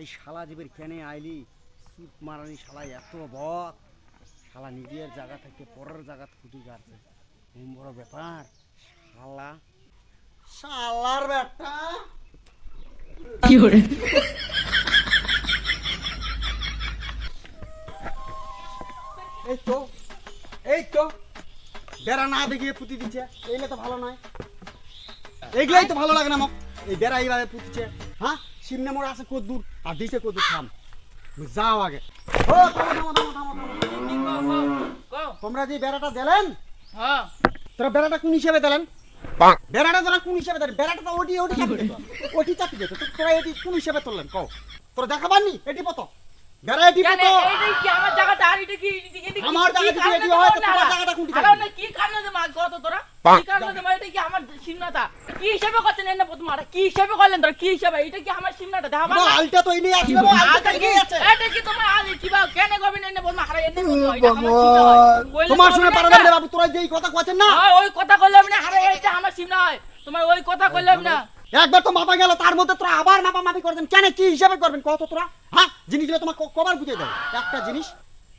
এই শালা জীবের কেনে আইলি? সুপ মারানি শালা এত বক শালা নিজের জায়গা থেকে পরের জায়গা খুঁটি গাড়ছে বড় ব্যাপার। শালা। শালার ব্যাটা এই তো এই তো। বেড়া না দেখিয়ে পুঁতি দিচ্ছে। এইলে তো ভালো নয়। এইগুলাই তো ভালো লাগে না মোক এই বেড়া এইভাবে পুঁতিছে। হ্যাঁ? সিমনে মোড় আছে কত দূর আর দিছে কত দূর থাম যাও আগে। ও। তোমরা যে বেড়াটা দিলেন, তোরা বেড়াটা কোন হিসেবে দিলেন? বেড়াটা তোরা কোন হিসেবে দিলেন? বেড়াটা তো ওটি ওটি চাপি যেত ওটি চাপি যেত তোরা এটি কোন হিসেবে তুললেন? কও। তোরা দেখাবাননি এটি পত। আমার জায়গাটা আর এটা কি আমার জায়গা যদি এটি তোমার হয়? তো না? তোমার জায়গাটা কোনটি আরে না, কি কারণে যে মাছ কত তোরা? কি কারণে যে এটা কি আমার সিমনাটা? কি হিসাবে করছেন এনে প্রথম আরে? কি হিসাবে করলেন তোরা? কি হিসাবে? এটা কি আমার সিমনাটা? দেখা না, আলটা তো ইনি আছে আলটা তো আছে। এটা কি তোমার আজ কি বা কেন করবেন এনে বলমা হারা এনে বলমা এটা আমার সিমনা বললে তোমার তো সঙ্গে না। বাবু তোরা যেই কথা কইছেন না। ওই কথা কইলাম না হারা এটা আমার সিমনা হয়। তোমার ওই কথা কইলাম না। একবার তো মাপা গেল তার মধ্যে তোরা আবার মাপা মাপি করবেন কেন কি হিসাবে করবেন? কত তোরা। হ্যাঁ জিনিসগুলো তোমার কবার বুঝে দেবে। একটা জিনিস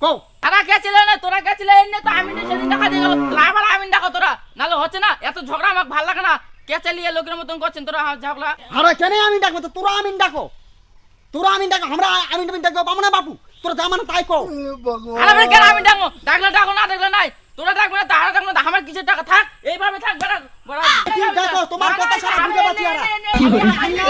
কও। তারা গেছিল না তোরা গেছিল এনে তো আমি সেদিন দেখা দিয়ে গেল আবার আমি দেখো তোরা। নাহলে হচ্ছে না এত ঝগড়া আমাকে ভালো লাগে না। কে চালিয়ে লোকের মতন করছেন তোরা ঝগড়া। আরে কেন আমি ডাকবো? তো তোরা আমি ডাকো। তোরা আমি ডাকো আমরা আমি আমি ডাকবো বাবু তোরা যা মানে তাই কও। আরে কেন আমি ডাকবো? ডাকলে ডাকো না ডাকলে নাই। তোরা ডাকবে না তারা ডাকবে না আমার কিসের টাকা? থাক এইভাবে থাক বেড়া বেড়া ঠিক দেখো, তোমার কথা সারা বুঝে পাচ্ছি আর। এটা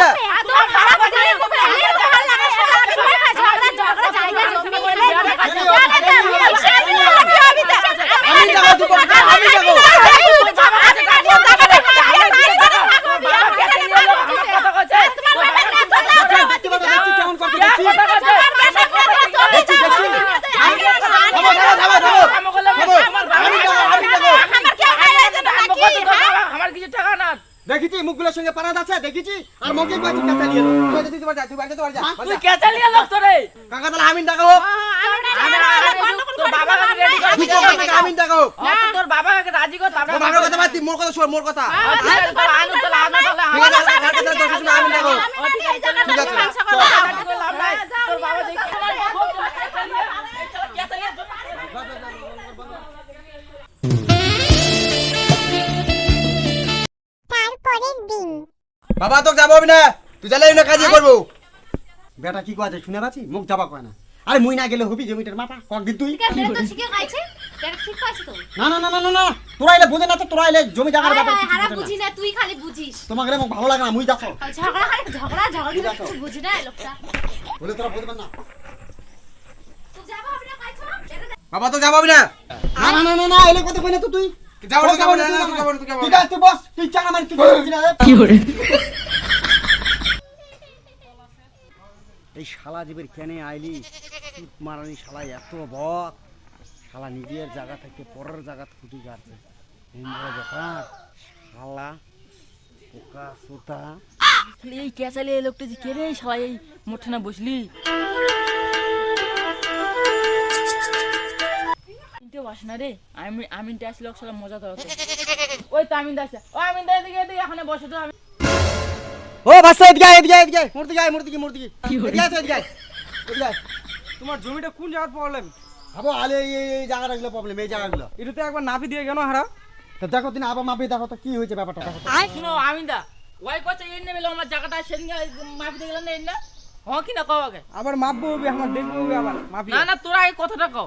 Yeah. পারাদ আছে দেখেছি? আর মগে কয়েছি কাঁচা নিয়ে লো তুই যদি তোমার যা তুই বাড়িতে তোমার যা তুই কেঁচা লিয়ে লোক তোরে? কাকা তাহলে আমিন ডাকো তোর বাবা রেডি করে তুই আমিন ডাকো তোর বাবাকে রাজি কর তোর বাবার কথা বাদ মোর কথা শোন মোর কথা। বাবা তো যাব না। তুই জালে না কাজে করব। বেটা কি কয় শুনে পাচ্ছি? মুখ যাবা কয় না। আরে মুই না গেলে হবি জমিটার মাথা। কয়েকদিন তুই না না না না না তোরা এলে বোঝে না তো তোরা এলে জমি জায়গার ব্যাপারে কিছু হারা বুঝি না। তুই খালি বুঝিস। তোমাকে মুখ ভালো লাগে না মুই যাচ্ছ। ঝগড়া হারে ঝগড়া ঝগড়া কিছু বুঝি না লোকটা। বলে তোরা বুঝবেন না। তুই যাব হবে না খাইছো? বাবা তো যাব না? না না না না না এলে কথা কই না তো তুই? যাব না, তুই যাব না, তুই না, যাব যাব না, তুই যাব তুই না। তুই বস তুই চাঙা মারি তুই বুঝি না। এই শালা জীবের কেনে আইলি? মারানি শালা, এত বক। শালা নিজের জায়গা থেকে পরের জায়গা খুঁটি ব্যাপার শালা, পোকা, সোতা। এই কেঁচালে এই লোকটা যে কে সবাই এই মোঠানা বসলি? কিন্তু বাস না রে। আমি আমিনটা আসলে সাথে মজা দেওয়া ওই তো আমিন দাস ও আমিন দা এদিকে এদিকে এখানে বসে তো আমি ও বাচ্চা এদিকে আয়, এদিকে আয়, এদিকে আয়। মূর্তি গায় মূর্তি কি মূর্তি কি এদিকে আয় তো, এদিকে আয়। এদিকে আয়। তোমার জমিটা কোন জায়গার প্রবলেম ভাবো আলে এই এই- এই জায়গাগুলো প্রবলেম এই জায়গাগুলো। এটাতে একবার নাপি দিয়ে কেন হারা। তো দেখো তুমি আবার মাপি দেখো তো কি হয়েছে ব্যাপারটা দেখো তো। শুনো আমিন দা ওই কথা এর নেবে আমার জায়গাটা সেদিন মাপি দিয়ে গেলেন না এর না? হ্যাঁ কি না কও আগে? আবার মাপবো হবে আমার দেখব হবে আবার মাপি। না না তোরা এই কথাটা কও।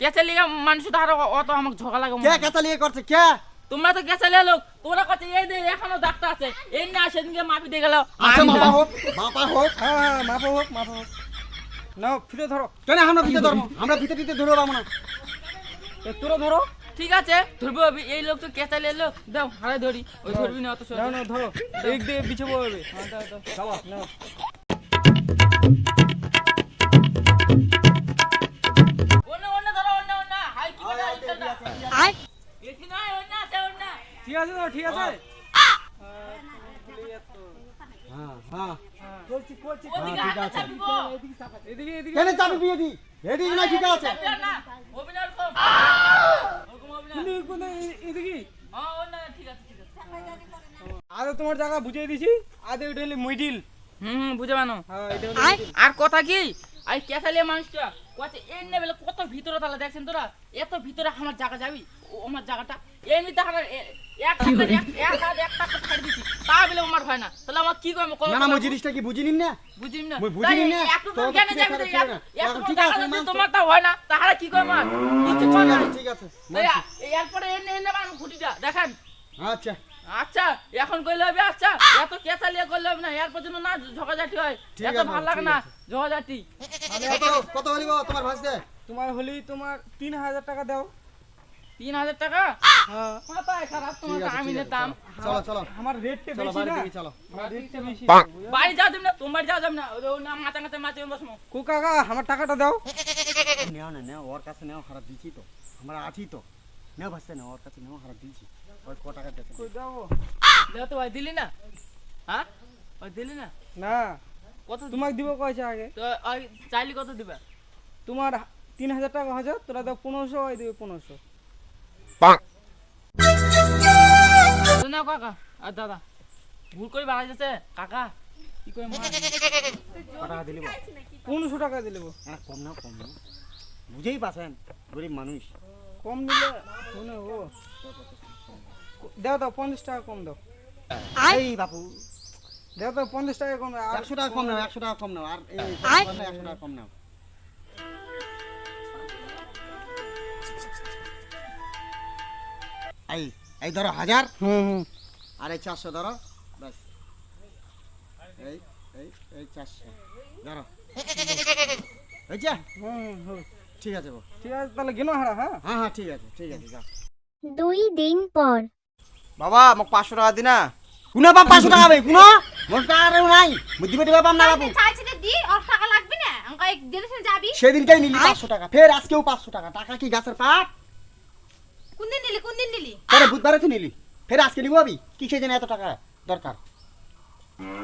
কেঁচা লিগা মানুষ তো আরও অত আমাকে ঝগড়া লাগে কে কেতা লিয়ে করছে কে? তোমরা তো গেছালে লোক। তোমরা কাছে এই দে এখনও ডাক্তার আছে। এই না সেদিনকে মাপি দিয়ে গেল আচ্ছা মাপা হোক। মাপা হোক। হ্যাঁ হ্যাঁ মাপো হোক মাপো হোক। নাও ফিরে ধরো। কেন আমরা ভিতরে ধরবো? আমরা ভিতরে ভিতরে ধরে পাবো না। তোরা ধরো। ঠিক আছে ধরবো আমি। এই লোক তো কেচালে লোক। দাও হারাই ধরি। ওই ধরবি না অত। ধরো। এক দিয়ে বিছে পড়বে। হ্যাঁ দাও দাও। ঠিক আছে তো ঠিক আছে? হ্যাঁ হ্যাঁ। করছি করছি ঠিক আছে। এদিকে এদিকে কেন চাবি বিয়ে দি। রেডি না ঠিক আছে। অভিনয় কম ওরকম কোন কোন এদিকে হ্যাঁ অন্য ঠিক আছে ঠিক আছে। আরে তোমার জায়গা বুঝিয়ে দিছি। আদে ওটা হলে মিডিল হুম বুঝে বানো হ্যাঁ এটা। আর কথা কি? আর কেসালিয়া মানুষটা কচ্ছে এর নেবেলে কত ভিতরে তাহলে দেখছেন তোরা? এত ভিতরে আমার জায়গা যাবি? ও আমার জায়গাটা এমনিতে আমার এরপরে দেখেন। আচ্ছা। আচ্ছা এখন কইলে হবে আচ্ছা। এত কেসালিয়া করলে হবে না। এর পর্যন্ত না ঝগড়াঝাটি হয়। ঠিক এত ভালো লাগে না কত হলিব তোমার তোমার হলেই তোমার তিন হাজার টাকা দাও। তিন হাজার টাকা? হ্যাঁ। মাথায় খারাপ তোমার আমি নিতাম চলো চলো আমার রেটটা চলো বেশি না। চলো। আমার রেটটা বেশি। বাড়ি না তোমার যাবে না। মাথা কাছে মাছে বসমো কু কাকা আমার টাকাটা দাও। নেও না নেও ওর কাছে নেও খারাপ দিচ্ছি তো। আমরা আছি তো। নেও ওর কাছে নেও খারাপ টাকা কই দাও? দেও তো ভাই দিলি না? হ্যাঁ? ওই দিলি না? না। কত তোমাকে দিব কয়েছে আগে? তো ওই চাইলি কত দিবা? তোমার তিন হাজার টাকা হাজার তোরা দাও পনেরোশো ওই দেবে পনেরোশো। তো নাও কাকা। আর দাদা ভুল করে বাড়াই যাচ্ছে কাকা কি করে টাকা দিলিব। পনেরোশো টাকা দিলে না কম নাও কম নাও বুঝেই পাছেন গরিব মানুষ কম দিলে মনে ও। দাও দাও পঞ্চাশ টাকা কম দাও। এই বাপু দাও দাও পঞ্চাশ টাকা কম দাও। একশো টাকা কম নাও একশো টাকা কম নাও আর এই একশো টাকা কম নাও এই এই ধরো হাজার। হুম হুম। আর এই চারশো ধরো ব্যাস। এই এই এই চারশো। ধরো। হয়েছে হুম হুম, ঠিক আছে বৌ। ঠিক আছে তাহলে গেল হারা হ্যাঁ? হ্যাঁ হ্যাঁ ঠিক আছে ঠিক আছে যাও। দুই দিন পর। বাবা মোক পাঁচশো টাকা দিনা। কোনা বাপ পাঁচশো টাকা ভাই কোনা মোর টাকা আর নাই। বুদ্ধি পেটে বাপ না দি ওর টাকা লাগবে না। আমাকে এক দিনে যাবি। সেদিনটাই নিলি পাঁচশো টাকা। ফের আজকেও পাঁচশো টাকা। টাকা কি গাছের পাট? কোন দিন নিলি কোন দিন নিলি? পরে বুধবারে তো নিলি। ফের আজকে নিবো আমি কিসের জন্য এত টাকা দরকার?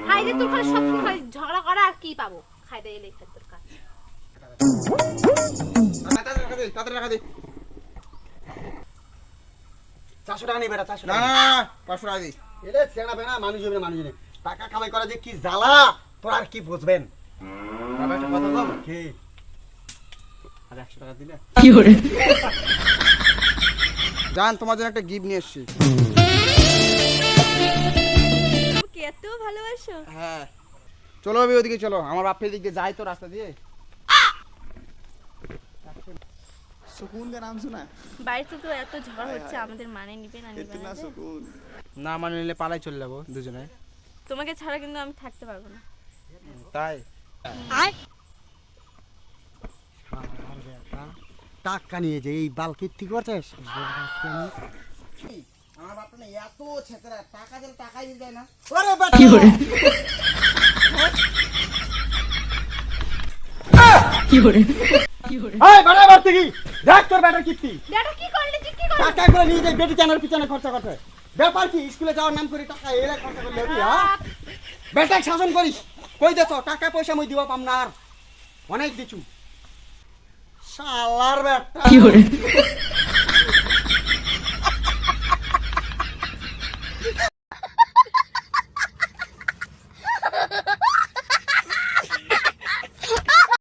খাই তোর খালি সব সময় ঝগড়া করা আর কি পাবো? খাই এলে তোর কাছে। তাদের টাকা দে চারশো টাকা নেই বেটা চারশো না। না না, পাঁচশো টাকা দিই এলে চেনা বেনা মানুষ হবে মানুষ টাকা কামাই করা যে কি জ্বালা তোর আর কি বুঝবেন? বাবা একটা কথা বল কি? আর একশো টাকা দিলে। জান তোমার জন্য একটা গিফট নিয়ে এসেছি ওকে এত ভালোবাসো হ্যাঁ চলো আমি ওদিকে চলো আমার বাপের দিকে যাই তো রাস্তা দিয়ে सुकून का नाम सुना है বাড়িতে তো এত ঝড় হচ্ছে আমাদের মানে নিবে না নিবে इतना না सुकून না মানে নিলে পালাই চলে যাবো দুজনে তোমাকে ছাড়া কিন্তু আমি থাকতে পারবো না তাই টাকা নিয়ে যে এই বাল কীর্তি করছিস আমার বাপটা না এত ছেতরা টাকা দিলে টাকাই দিতে না। ওরে বেটা! এই বেটা বাড়তে কি দেখ তোর বেটার কীর্তি। ড্যাডা কি করলি? তুই কি করলি? টাকা করে নিয়ে বেটি চানার পিছনে খরচা করতে ব্যাপার কি স্কুলে যাওয়ার নাম করে টাকা এরা খরচা করলে হবে হ্যাঁ? বেটাক শাসন করিস। কই দেছ টাকা পয়সা মই দিব পাম না আর। অনেক দিছু। শালার বেটা